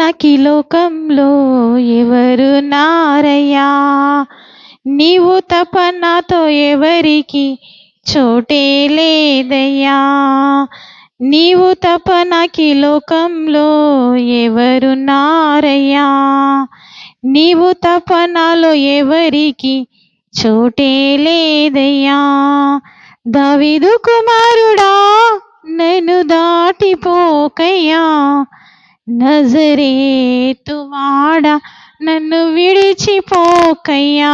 మనకి లోకంలో ఎవరు నారయ్యా? నీవు తపనతో ఎవరికి చోటే లేదయ్యా. నీవు తపనకి లోకంలో ఎవరు నారయ్యా? నీవు తపనలో ఎవరికి చోటే లేదయ్యా. దావిదు కుమారుడా నన్ను దాటిపోకయ్యా. నజరేతు వాడ నన్ను విడిచిపోకయ్యా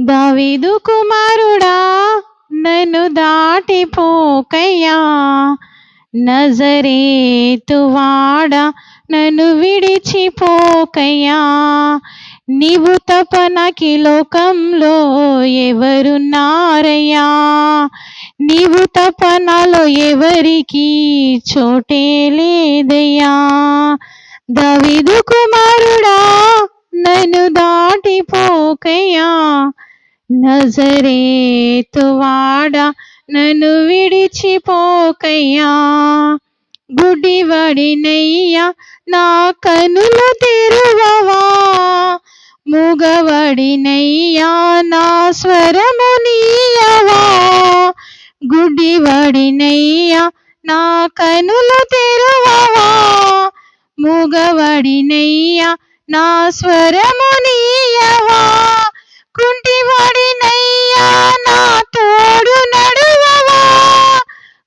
దావీదు కుమారుడా నన్ను దాటిపోకయ్యా నజరేతు వాడ నన్ను విడిచిపోకయ్యా నీవు తపనకి లోకంలో ఎవరున్నారయ్యా? నీవు తపనలో ఎవరికి చోటే లేదయ్యా. దవిదు కుమారుడా నన్ను దాటిపోకయ్యా. నజరేతు వాడ నన్ను విడిచిపోకయ్యా. గుడివడినయ్యా నా కనులు తెరువవా. మూగవడినయ్యా నా స్వరము నీయవా. గుడివడినయ్యా నా కనులు తెరువవా? మూగవడినయ్యా నా స్వరము నీయవా? కుంటివాడినయ్యా నా తోడు నడువవా?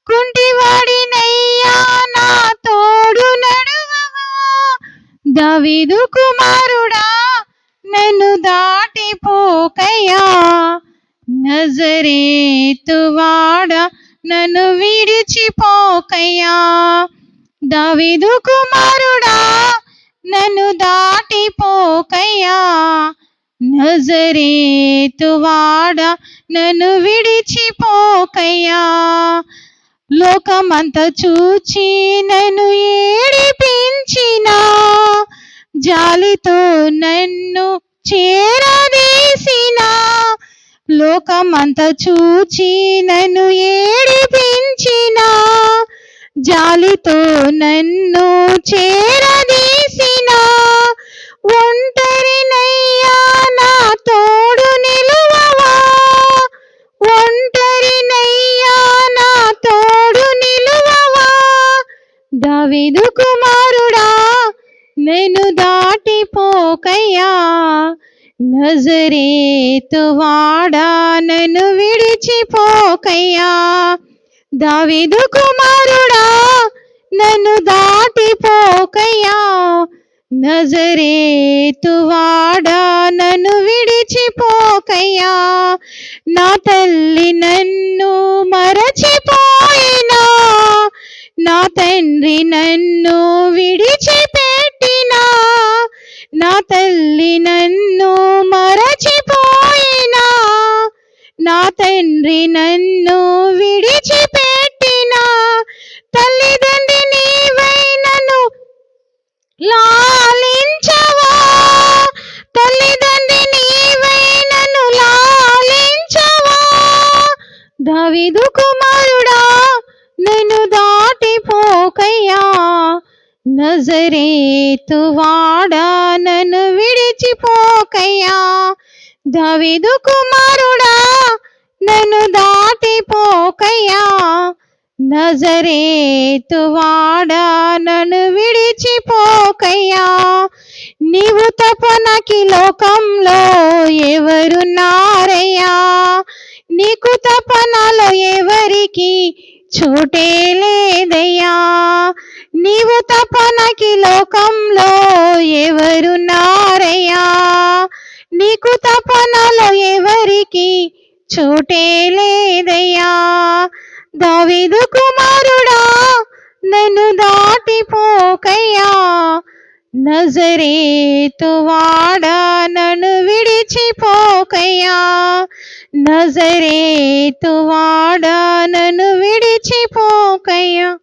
కుంటివాడినయ్యా నా తోడు నడువవా? దవిదు కుమారుడా నన్ను దాటిపోకయ్యా నజరే లోకయ్యా. దావిదు కుమారుడా నన్ను దాటిపోకయ్యా. నజరేతు వాడ నన్ను విడిచిపోకయ్యా. లోకమంత చూచి నన్ను ఏడిపించిన జాలితో నన్ను చేరదీసిన లోకమంత చూచి నన్ను ఏడిపించిన జాలితో నన్ను చేరదీసిన ఒంటరినయ్యా నా తోడు నిలువవా? ఒంటరినయ్యా నా తోడు నిలువవా? దావిదు కుమారుడా నేను దాటిపోకయ్యా. నజరేతు వాడా నన్ను విడిచిపోకయ్యా. దావీదు కుమారుడా నన్ను దాటిపోకయ్యా నజరేతు వాడా నన్ను విడిచిపోకయ్యా నా తల్లి నన్ను మరచిపోయినా. నా తండ్రి నన్ను విడిచిపెట్టినా నా తల్లి నన్ను మరచిపోయినా. నా తండ్రి నన్ను విడిచిపె నజరేతు వాడా నన్ను విడిచిపోకయ్యా. దవిదు కుమారుడా నన్ను దాటిపోకయ్యా. నజరేతు వాడా నన్ను విడిచిపోకయ్యా. నీవు తపనకి లోకంలో ఎవరున్నారయ్యా? నీకు తపనలో ఎవరికి చోటే లేదయ్యా. నీవు తపనకి లోకంలో ఎవరున్నారయ్యా నీకు తపనలో ఎవరికి చోటే లేదయ్యా? దావిదు కుమారుడా నన్ను దాటిపోకయ్యా. నజరేతు వాడా నన్ను విడిచిపోకయ్యా. నజరేతు వాడా నన్ను విడిచిపోకయ్యా.